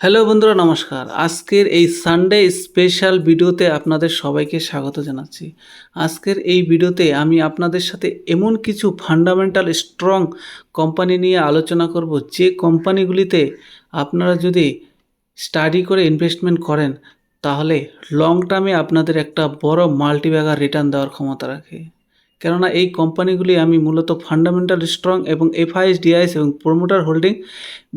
Hello বন্ধুরা, নমস্কার। আজকের এই সানডে স্পেশাল ভিডিওতে আপনাদের সবাইকে স্বাগত জানাচ্ছি। আজকের এই ভিডিওতে আমি আপনাদের সাথে এমন কিছু ফান্ডামেন্টাল স্ট্রং কোম্পানি নিয়ে আলোচনা করব, যে কোম্পানিগুলিতে আপনারা যদি স্টাডি করে ইনভেস্টমেন্ট করেন, তাহলে লং টার্মে আপনাদের একটা বড় মাল্টিব্যাগার রিটার্ন দেওয়ার ক্ষমতা রাখে। কেননা এই কোম্পানিগুলি আমি মূলত ফান্ডামেন্টাল স্ট্রং এবং এফআইএস ডিআইএস এবং প্রোমোটার হোল্ডিং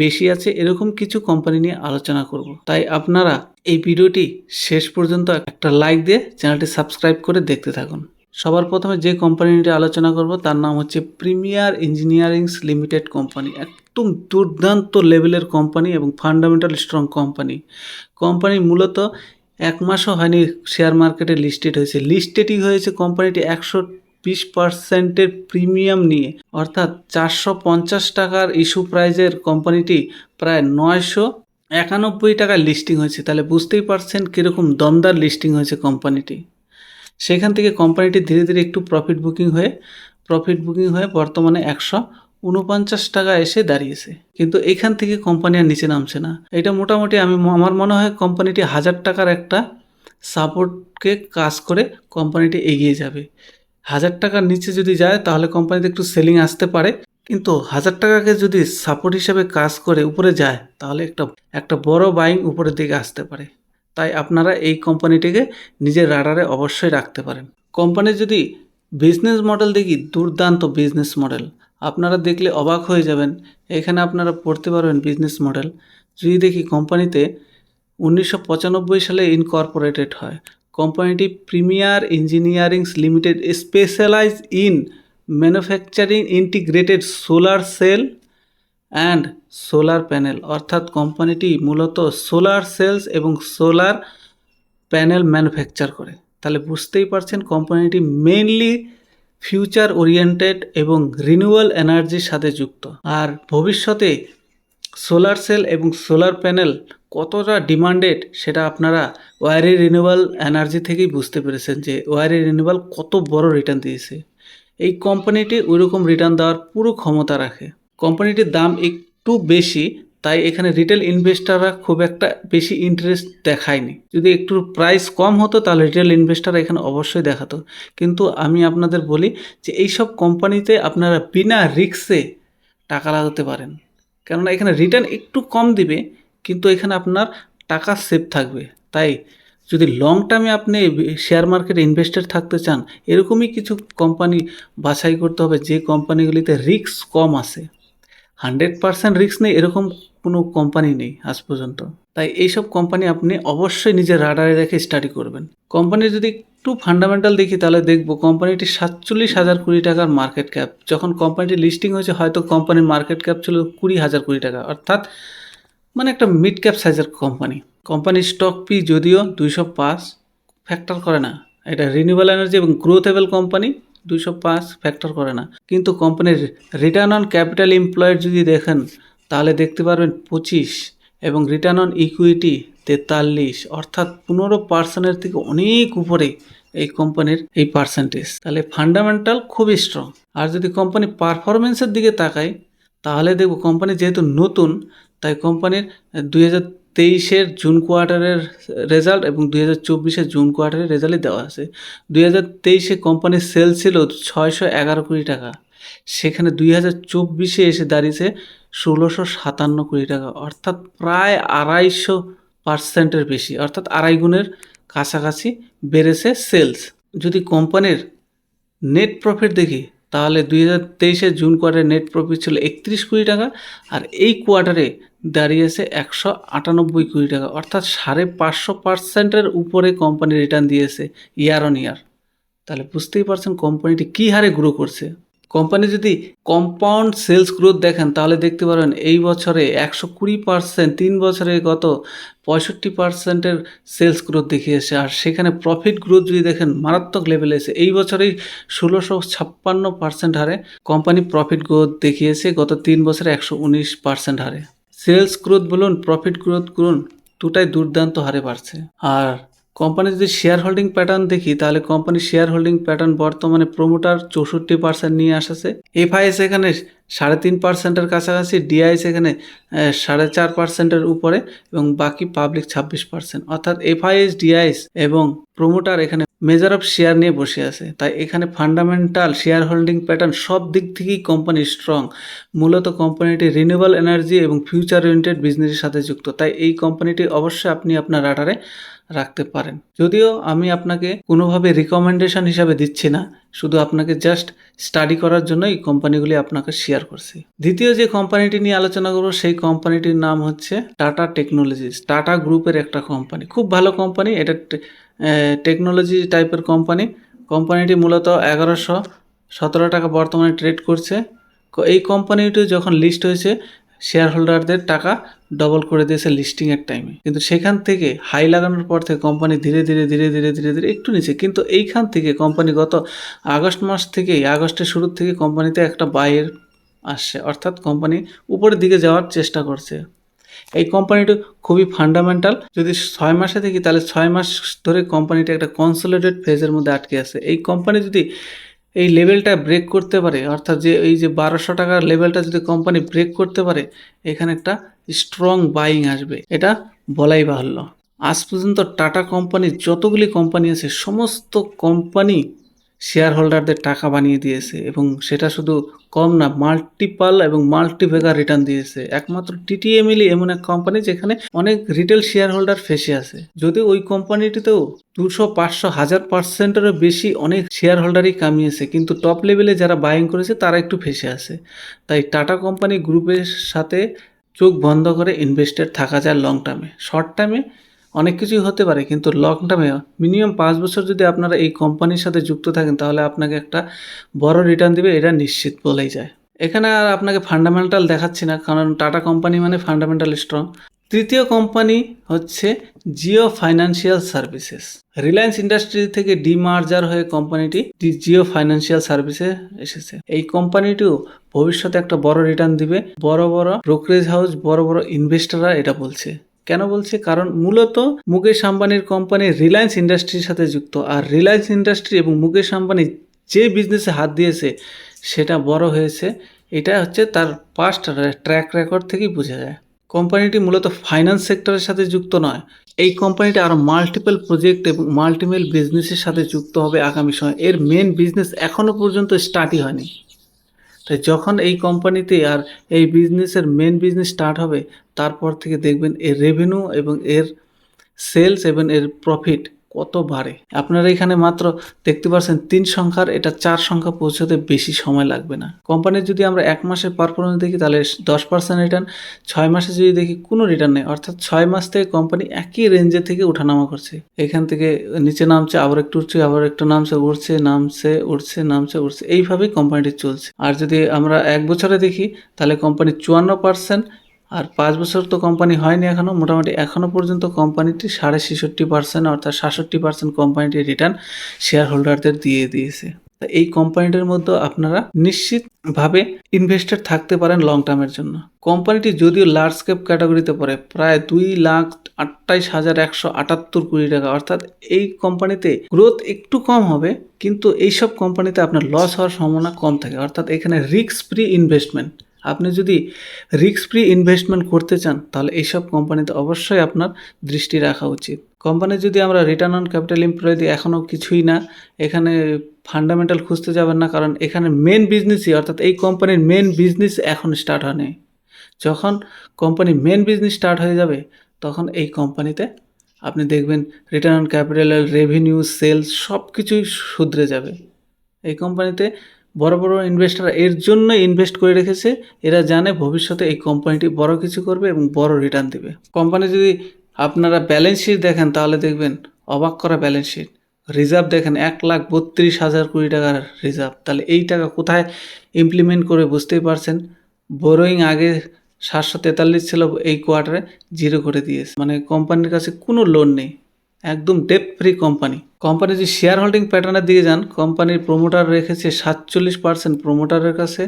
বেশি আছে, এরকম কিছু কোম্পানি নিয়ে আলোচনা করব। তাই আপনারা এই ভিডিওটি শেষ পর্যন্ত একটা লাইক দিয়ে চ্যানেলটি সাবস্ক্রাইব করে দেখতে থাকুন। সবার প্রথমে যে কোম্পানিটি আলোচনা করব, তার নাম হচ্ছে প্রিমিয়ার ইঞ্জিনিয়ারিংস লিমিটেড কোম্পানি একদম দুর্দান্ত লেভেলের কোম্পানি এবং ফান্ডামেন্টাল স্ট্রং কোম্পানি কোম্পানি মূলত এক মাসও হয়নি শেয়ার মার্কেটে লিস্টেড হয়েছে। লিস্টেডই হয়েছে কোম্পানিটি একশো বিশ পার্সেন্টের প্রিমিয়াম নিয়ে, অর্থাৎ চারশো পঞ্চাশ টাকার ইস্যু প্রাইজের কোম্পানিটি প্রায় নয়শো একানব্বই টাকায় লিস্টিং হয়েছে। তাহলে বুঝতেই পারছেন কীরকম দমদার লিস্টিং হয়েছে কোম্পানিটি সেখান থেকে কোম্পানিটি ধীরে ধীরে একটু প্রফিট বুকিং হয়ে প্রফিট বুকিং হয়ে বর্তমানে একশো উনপঞ্চাশ টাকা এসে দাঁড়িয়েছে। কিন্তু এখান থেকে কোম্পানি আর নিচে নামছে না। এটা মোটামুটি আমি আমার মনে হয় কোম্পানিটি হাজার টাকার একটা সাপোর্টকে কাজ করে কোম্পানিটি এগিয়ে যাবে। হাজার টাকার নিচে যদি যায়, তাহলে কোম্পানিতে একটু সেলিং আসতে পারে। কিন্তু হাজার টাকাকে যদি সাপোর্ট হিসাবে কাজ করে উপরে যায়, তাহলে একটা একটা বড় বাইং উপরের দিকে আসতে পারে। তাই আপনারা এই কোম্পানিটিকে নিজের রাডারে অবশ্যই রাখতে পারেন। কোম্পানির যদি বিজনেস মডেল দেখি, দুর্দান্ত বিজনেস মডেল আপনারা দেখলে অবাক হয়ে যাবেন, এখানে আপনারা পড়তে পারবেন বিজনেস মডেল যদি দেখি কোম্পানিতে উনিশশো পঁচানব্বই সালে ইনকর্পোরেটেড হয় কোম্পানিটি premier engineerings limited specialize in manufacturing integrated solar cell and solar panel. অর্থাৎ কোম্পানিটি মূলত সোলার সেলস এবং সোলার প্যানেল ম্যানুফ্যাকচার করে। তাহলে বুঝতেই পারছেন কোম্পানিটি মেইনলি ফিউচার ওরিয়েন্টেড এবং রিনিউয়াল এনার্জির সাথে যুক্ত। আর ভবিষ্যতে সোলার সেল এবং সোলার প্যানেল কতটা ডিমান্ডেড সেটা আপনারা ওয়ারি রিনিউয়াল এনার্জি থেকেই বুঝতে পেরেছেন যে ওয়ারি রিনিউয়াল কত বড় রিটার্ন দিয়েছে। এই কোম্পানিটি ওইরকম রিটার্ন দেওয়ার পুরো ক্ষমতা রাখে। কোম্পানিটির দাম একটু বেশি, তাই এখানে রিটেল ইনভেস্টাররা খুব একটা বেশি ইন্টারেস্ট দেখায়নি। যদি একটু প্রাইস কম হতো, তাহলে রিটেল ইনভেস্টাররা এখানে অবশ্যই দেখাতো। কিন্তু আমি আপনাদের বলি যে এইসব কোম্পানিতে আপনারা বিনা রিক্সে টাকা লাগাতে পারেন। কেননা এখানে রিটার্ন একটু কম দিবে কিন্তু এখানে আপনার টাকা সেভ থাকবে। তাই যদি লং টার্মে আপনি শেয়ার মার্কেটে ইনভেস্টেড থাকতে চান, এরকমই কিছু কোম্পানি বাছাই করতে হবে, যে কোম্পানিগুলিতে রিস্ক কম আছে। হান্ড্রেড পার্সেন্ট রিস্ক নেই এরকম কোনো কোম্পানি নেই আজ পর্যন্ত। তাই এইসব কোম্পানি আপনি অবশ্যই নিজের রাডারে রেখে স্টাডি করবেন। কোম্পানির যদি একটু ফান্ডামেন্টাল দেখি, তাহলে দেখব কোম্পানিটি সাতচল্লিশ হাজার কুড়ি টাকার মার্কেট ক্যাপ যখন কোম্পানিটি লিস্টিং হয়েছে, হয়তো কোম্পানির মার্কেট ক্যাপ ছিল কুড়ি হাজার কুড়ি টাকা। অর্থাৎ মানে একটা মিড ক্যাপ সাইজের কোম্পানি কোম্পানির স্টক পি যদিও দুইশো পাঁচ ফ্যাক্টর করে না। এটা রিনিউয়েবল এনার্জি এবং গ্রোথেবল কোম্পানি দুইশো পাঁচ ফ্যাক্টর করে না। কিন্তু কোম্পানির রিটার্ন অন ক্যাপিটাল এমপ্লয়েড যদি দেখেন, তাহলে দেখতে পারবেন পঁচিশ এবং রিটার্ন অন ইকুইটি তেতাল্লিশ, অর্থাৎ পনেরো পার্সেন্টের থেকে অনেক উপরে এই কোম্পানির এই পার্সেন্টেজ তাহলে ফান্ডামেন্টাল খুবই স্ট্রং আর যদি কোম্পানি পারফরমেন্সের দিকে তাকায় তাহলে দেখব কোম্পানি যেহেতু নতুন তাই কোম্পানির দুই হাজার তেইশের জুন কোয়ার্টারের রেজাল্ট এবং দুই হাজার চব্বিশের জুন কোয়ার্টারের রেজাল্টই দেওয়া আছে। দুই হাজার তেইশে কোম্পানির সেল ছিল ছয়শো এগারো কোটি টাকা। সেখানে দুই হাজার চব্বিশে এসে দাঁড়িয়েছে ষোলোশো সাতান্ন কোটি টাকা। অর্থাৎ প্রায় আড়াইশো পার্সেন্টের বেশি, অর্থাৎ আড়াই গুণের কাছাকাছি বেড়েছে সেলস। যদি কোম্পানির নেট প্রফিট দেখি তাহলে দুই হাজার তেইশে জুন কোয়ার্টারে নেট প্রফিট ছিল একত্রিশ কোটি টাকা আর এই কোয়ার্টারে দাঁড়িয়েছে একশো আটানব্বই কোটি টাকা। অর্থাৎ সাড়ে পাঁচশো পার্সেন্টের উপরে কোম্পানি রিটার্ন দিয়েছে ইয়ার অন ইয়ার তাহলে বুঝতেই পারছেন কোম্পানিটি কী হারে গ্রো করছে। কোম্পানি যদি কম্পাউন্ড সেলস গ্রোথ দেখেন, তাহলে দেখতে পারবেন এই বছরে একশো কুড়ি পার্সেন্ট তিন বছরে গত পঁয়ষট্টি পার্সেন্টের সেলস গ্রোথ দেখিয়েছে। আর সেখানে প্রফিট গ্রোথ যদি দেখেন, মারাত্মক লেভেলে এসে, এই বছরেই ষোলোশো ছাপ্পান্ন পার্সেন্ট হারে কোম্পানি প্রফিট গ্রোথ দেখিয়েছে, গত তিন বছরে একশো উনিশ পার্সেন্ট হারে। সেলস গ্রোথ বলুন প্রফিট গ্রোথ বলুন, দুটাই দুর্দান্ত হারে বাড়ছে। আর কোম্পানি যদি শেয়ার হোল্ডিং প্যাটার্ন দেখি, তাহলে কোম্পানির শেয়ার হোল্ডিং প্যাটার্ন বর্তমানে প্রোমোটার চৌষট্টি পার্সেন্ট নিয়ে আসছে। এফআইএস এখানে সাড়ে তিন পার্সেন্টের কাছাকাছি ডিআইএস এখানে সাড়ে চার পার্সেন্টের উপরে এবং বাকি পাবলিক ছাব্বিশ পার্সেন্ট অর্থাৎ এফআইএস ডিআইএস এবং প্রোমোটার এখানে মেজার অফ শেয়ার নিয়ে বসে আছে। তাই এখানে ফান্ডামেন্টাল শেয়ার হোল্ডিং প্যাটার্ন সব দিক থেকেই কোম্পানি স্ট্রং মূলত কোম্পানিটি রিনিউয়েবল এনার্জি এবং ফিউচার ওরিয়েন্টেড বিজনেসের সাথে যুক্ত। তাই এই কোম্পানিটি অবশ্যই আপনি আপনার রাডারে রাখতে পারেন। যদিও আমি আপনাকে কোনোভাবে রিকমেন্ডেশন হিসাবে দিচ্ছি না, শুধু আপনাকে জাস্ট স্টাডি করার জন্য এই কোম্পানিগুলি আপনাকে শেয়ার করছি। দ্বিতীয় যে কোম্পানিটি নিয়ে আলোচনা করব, সেই কোম্পানিটির নাম হচ্ছে টাটা টেকনোলজিস টাটা গ্রুপের একটা কোম্পানি খুব ভালো কোম্পানি এটা টেকনোলজি টাইপের কোম্পানি কোম্পানিটি মূলত এগারোশো সতেরো টাকা বর্তমানে ট্রেড করছে। এই কোম্পানিটি যখন লিস্ট হয়েছে শেয়ার হোল্ডারদের টাকা ডবল করে দিয়েছে লিস্টিংয়ের টাইমে কিন্তু সেখান থেকে হাই লাগানোর পর থেকে কোম্পানি ধীরে ধীরে ধীরে ধীরে ধীরে ধীরে একটু নিচে। কিন্তু এইখান থেকে কোম্পানি গত আগস্ট মাস থেকেই, আগস্টের শুরুর থেকে কোম্পানিতে একটা বাইয়ের আসছে। অর্থাৎ কোম্পানি উপরের দিকে যাওয়ার চেষ্টা করছে। এই কোম্পানিটি খুবই ফান্ডামেন্টাল যদি ছয় মাসে দেখি, তাহলে ছয় মাস ধরে কোম্পানিটা একটা কনসোলিডেট ফেজের মধ্যে আটকে আছে। এই কোম্পানি যদি এই লেভেলটা ব্রেক করতে পারে, অর্থাৎ যে এই যে বারোশো টাকার লেভেলটা যদি কোম্পানি ব্রেক করতে পারে, এখানে একটা স্ট্রং বাইং আসবে। এটা বলাই বাহুল্য। আজ পর্যন্ত টাটা কোম্পানির যতগুলি কোম্পানি আছে, সমস্ত কোম্পানি শেয়ার হোল্ডারদের টাকা বানিয়ে দিয়েছে এবং সেটা শুধু কম না মাল্টিপাল এবং মাল্টিভেগার রিটার্ন দিয়েছে। একমাত্র টিটিএমএলই এমন এক কোম্পানি যেখানে অনেক রিটেল শেয়ার হোল্ডার ফেসে আছে। যদি ওই কোম্পানিটিতেও দুশো, পাঁচশো, হাজার পার্সেন্টেরও বেশি অনেক শেয়ার হোল্ডারই কামিয়েছে, কিন্তু টপ লেভেলে যারা বাইং করেছে, তারা একটু ফেসে আছে। তাই টাটা কোম্পানি গ্রুপের সাথে চোখ বন্ধ করে ইনভেস্টেড থাকা যায় লং টার্মে শর্ট টার্মে অনেক কিছুই হতে পারে, কিন্তু লং টার্মে মিনিমাম পাঁচ বছর যদি আপনারা এই কোম্পানির সাথে যুক্ত থাকেন, তাহলে আপনাকে একটা বড় রিটার্ন দিবে, এটা নিশ্চিত বলেই যায়। এখানে আর আপনাকে ফান্ডামেন্টাল দেখাচ্ছি না, কারণ টাটা কোম্পানি মানে ফান্ডামেন্টাল স্ট্রং তৃতীয় কোম্পানি হচ্ছে Jio financial services Reliance industry থেকে ডিমার্জার হয়ে কোম্পানিটি জিও ফাইন্যান্সিয়াল সার্ভিসে এসেছে। এই কোম্পানিটিও ভবিষ্যতে একটা বড় রিটার্ন দিবে। বড় বড় ব্রোকারেজ হাউস বড় বড় ইনভেস্টররা এটা বলছে। কেন বলছে? কারণ মূলত মুকেশ আম্বানির কোম্পানি রিলায়েন্স ইন্ডাস্ট্রির সাথে যুক্ত। আর রিলায়েন্স ইন্ডাস্ট্রি এবং মুকেশ আম্বানি যে বিজনেসে হাত দিয়েছে, সেটা বড় হয়েছে। এটা হচ্ছে তার পাস্ট ট্র্যাক রেকর্ড থেকেই বোঝা যায়। কোম্পানিটি মূলত ফাইন্যান্স সেক্টরের সাথে যুক্ত নয়। এই কোম্পানিটি আরও মাল্টিপল প্রজেক্ট এবং মাল্টিপল বিজনেসের সাথে যুক্ত হবে আগামী সময়। এর মেন বিজনেস এখনও পর্যন্ত স্টার্টই হয়নি। তাই যখন এই কোম্পানিতে আর এই বিজনেসের মেন বিজনেস স্টার্ট হবে, তারপর থেকে দেখবেন এর রেভিনিউ এবং এর সেলস এবং এর প্রফিট কত বাড়ে? আপনারা এখানে মাত্র দেখতে পাচ্ছেন তিন সংখ্যার, এটা চার সংখ্যা পৌঁছতে বেশি সময় লাগবে না। কোম্পানির যদি আমরা এক মাসের পারফরমেন্স দেখি, তাহলে দশ পার্সেন্ট রিটার্ন ছয় মাসে যদি দেখি কোনো রিটার্ন নেই, অর্থাৎ ছয় মাস থেকে কোম্পানি একই রেঞ্জে থেকে ওঠানামা করছে। এখান থেকে নিচে নামছে, আবার একটু উঠছে, আবার একটু নামছে, উঠছে নামছে উঠছে নামছে, উঠছে। এইভাবেই কোম্পানিটি চলছে। আর যদি আমরা এক বছরে দেখি, তাহলে কোম্পানি চুয়ান্ন পার্সেন্ট আর পাঁচ বছর তো কোম্পানি হয়নি এখনও মোটামুটি এখনও পর্যন্ত কোম্পানিটি সাড়ে ছেষট্টি পার্সেন্ট অর্থাৎ সাতষট্টি পার্সেন্ট কোম্পানিটি রিটার্ন শেয়ার হোল্ডারদের দিয়ে দিয়েছে। এই কোম্পানিটির মধ্যে আপনারা নিশ্চিতভাবে ইনভেস্টেড থাকতে পারেন লং টার্মের জন্য। কোম্পানিটি যদিও লার্জ ক্যাপ ক্যাটাগরিতে পড়ে, প্রায় দুই লাখ আটাইশ হাজার একশো আটাত্তর কোটি টাকা, অর্থাৎ এই কোম্পানিতে গ্রোথ একটু কম হবে, কিন্তু এইসব কোম্পানিতে আপনার লস হওয়ার সম্ভাবনা কম থাকে, অর্থাৎ এখানে রিস্ক ফ্রি ইনভেস্টমেন্ট আপনি যদি রিস্ক ফ্রি ইনভেস্টমেন্ট করতে চান, তাহলে এইসব কোম্পানিতে অবশ্যই আপনার দৃষ্টি রাখা উচিত। কোম্পানি যদি আমরা রিটার্ন অন ক্যাপিটাল এমপ্লয় দিই এখনও কিছুই না, এখানে ফান্ডামেন্টাল খুঁজতে যাবেন না, কারণ এখানে মেন বিজনেসই অর্থাৎ এই কোম্পানির মেন বিজনেস এখন স্টার্ট হয়নি যখন কোম্পানি মেন বিজনেস স্টার্ট হয়ে যাবে, তখন এই কোম্পানিতে আপনি দেখবেন return on capital revenue sales সব কিছুই শুধরে যাবে। এই কোম্পানিতে বড় বড় ইনভেস্টার এর জন্য ইনভেস্ট করে রেখেছে। এরা জানে ভবিষ্যতে এই কোম্পানিটি বড় কিছু করবে এবং বড় রিটার্ন দেবে। কোম্পানি যদি আপনারা ব্যালেন্স শিট দেখেন, তাহলে দেখবেন অবাক করা ব্যালেন্স শিট রিজার্ভ দেখেন, এক লাখ বত্রিশ হাজার কোটি টাকার রিজার্ভ তাহলে এই টাকা কোথায় ইমপ্লিমেন্ট করে বুঝতেই পারছেন? বোরোয়িং আগে সাতশো তেতাল্লিশ ছিল, এই কোয়ার্টারে জিরো করে দিয়েছে। মানে কোম্পানির কাছে কোনো লোন নেই। একদম ডেপ ফ্রি কোম্পানি কোম্পানির যে শেয়ার হোল্ডিং প্যাটার্নের দিকে যান, কোম্পানির প্রোমোটার রেখেছে সাতচল্লিশ পার্সেন্ট প্রোমোটারের কাছে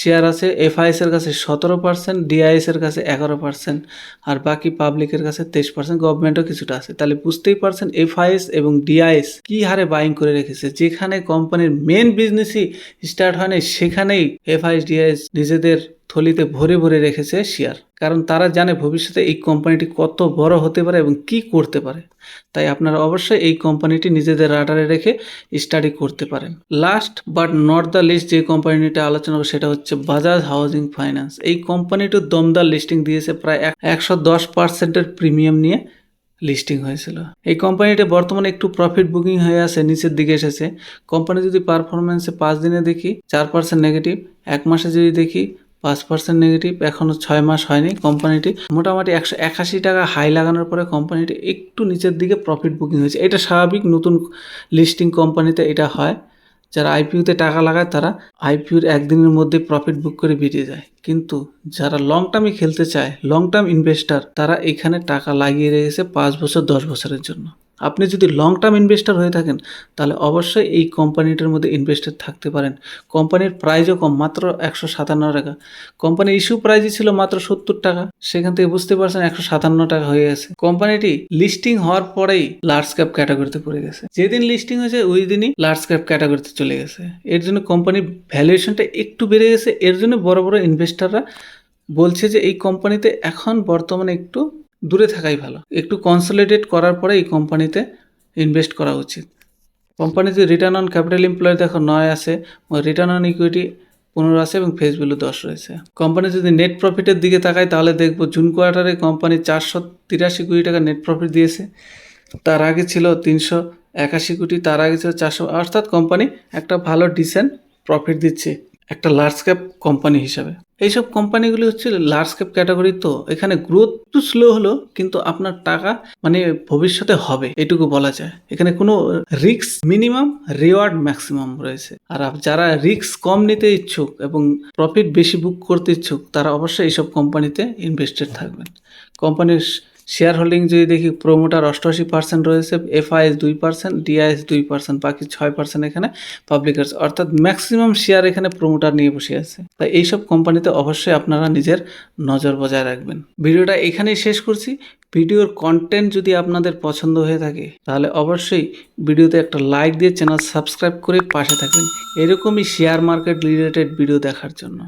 শেয়ার আছে এফআইএসের কাছে সতেরো পার্সেন্ট ডিআইএসের কাছে এগারো পার্সেন্ট আর বাকি পাবলিকের কাছে তেইশ পার্সেন্ট গভর্নমেন্টও কিছুটা আছে। তাহলে বুঝতেই পারছেন এফআইএস এবং ডিআইএস কি হারে বাইং করে রেখেছে। যেখানে কোম্পানির মেন বিজনেসই স্টার্ট হয় নাই, সেখানেই এফআইএস ডিআইএস নিজেদের থলিতে ভরে ভরে রেখেছে শেয়ার। কারণ তারা জানে ভবিষ্যতে এই কোম্পানিটি কত বড় হতে পারে এবং কি করতে পারে। তাই আপনারা অবশ্যই এই কোম্পানিটি নিজেদের রাডারে রেখে স্টাডি করতে পারেন। Last but not the least যে কোম্পানিটা আলোচনা করব সেটা হচ্ছে বাজাজ হাউজিং ফাইন্যান্স। এই কোম্পানিটির দমদার লিস্টিং দিয়েছে প্রায় একশো দশ পার্সেন্টের প্রিমিয়াম নিয়ে লিস্টিং হয়েছিল। এই কোম্পানিটা বর্তমানে একটু প্রফিট বুকিং হয়ে আছে, নিচের দিকে এসেছে। কোম্পানি যদি পারফরমেন্সে পাঁচ দিনে দেখি, চার পার্সেন্ট নেগেটিভ, এক মাসে যদি দেখি পাঁচ পার্সেন্ট নেগেটিভ এখনও ছয় মাস হয়নি কোম্পানিটি মোটামুটি একশো একাশি টাকা হাই লাগানোর পরে কোম্পানিটি একটু নিচের দিকে প্রফিট বুকিং হয়েছে। এটা স্বাভাবিক, নতুন লিস্টিং কোম্পানিতে এটা হয়। যারা আইপিওতে টাকা লাগায় তারা আইপিওর একদিনের মধ্যে প্রফিট বুক করে বেরিয়ে যায়। কিন্তু যারা লং টার্মে খেলতে চায় লং টার্ম ইনভেস্টার তারা এখানে টাকা লাগিয়ে রেখেছে পাঁচ বছর, দশ বছরের জন্য। আপনি যদি লং টার্ম ইনভেস্টার হয়ে থাকেন, তাহলে অবশ্যই এই কোম্পানিটার মধ্যে ইনভেস্টেড থাকতে পারেন। কোম্পানির প্রাইজও কম, মাত্র একশো সাতান্ন টাকা। কোম্পানির ইস্যু প্রাইজই ছিল মাত্র সত্তর টাকা। সেখান থেকে বুঝতে পারছেন একশো সাতান্ন টাকা হয়ে গেছে। কোম্পানিটি লিস্টিং হওয়ার পরেই লার্জ ক্যাপ ক্যাটাগরিতে পড়ে গেছে। যেদিন লিস্টিং হয়েছে, ওই দিনই লার্জ ক্যাপ ক্যাটাগরিতে চলে গেছে। এর জন্য কোম্পানির ভ্যালুয়েশনটা একটু বেড়ে গেছে। এর জন্য বড় বড় ইনভেস্টাররা বলছে যে, এই কোম্পানিতে এখন বর্তমানে একটু দূরে থাকাই ভালো। একটু কনসলিডেট করার পরে এই কোম্পানিতে ইনভেস্ট করা উচিত। কোম্পানিতে রিটার্ন অন ক্যাপিটাল এমপ্লয় দেখো নয় আছে রিটার্ন অন ইকুইটি পনেরো আছে এবং ফেস ভ্যালু দশ রয়েছে। কোম্পানি যদি নেট প্রফিটের দিকে তাকায় তাহলে দেখব জুন কোয়ার্টারে কোম্পানি চারশো তিরাশি কোটি টাকা নেট প্রফিট দিয়েছে। তার আগে ছিল তিনশো একাশি কোটি, তার আগে ছিল চারশো, অর্থাৎ কোম্পানি একটা ভালো ডিসেন্ট প্রফিট দিচ্ছে একটা লার্জ ক্যাপ কোম্পানি হিসাবে। এইসব কোম্পানিগুলি হচ্ছে লার্জ ক্যাপ ক্যাটাগরি তো এখানে গ্রোথ একটু স্লো হলো, কিন্তু আপনার টাকা মানে ভবিষ্যতে হবে, এটুকু বলা যায়। এখানে কোনো রিক্স মিনিমাম রিওয়ার্ড ম্যাক্সিমাম রয়েছে। আর যারা রিক্স কম নিতে ইচ্ছুক এবং প্রফিট বেশি বুক করতে ইচ্ছুক, তারা অবশ্যই এইসব কোম্পানিতে ইনভেস্টেড থাকবেন। কোম্পানির শেয়ার হোল্ডিং যদি দেখি প্রোমোটার অষ্টআশি পার্সেন্ট রয়েছে এফআইএস দুই পার্সেন্ট ডিআইএস দুই পার্সেন্ট বাকি ছয় পার্সেন্ট এখানে পাবলিকার্স অর্থাৎ ম্যাক্সিমাম শেয়ার এখানে প্রোমোটার নিয়ে বসে আছে। তাই এইসব কোম্পানিতে অবশ্যই আপনারা নিজের নজর বজায় রাখবেন। ভিডিওটা এখানেই শেষ করছি। ভিডিওর কন্টেন্ট যদি আপনাদের পছন্দ হয়ে থাকে, তাহলে অবশ্যই ভিডিওতে একটা লাইক দিয়ে চ্যানেল সাবস্ক্রাইব করে পাশে থাকবেন। এরকমই শেয়ার মার্কেট রিলেটেড ভিডিও দেখার জন্য।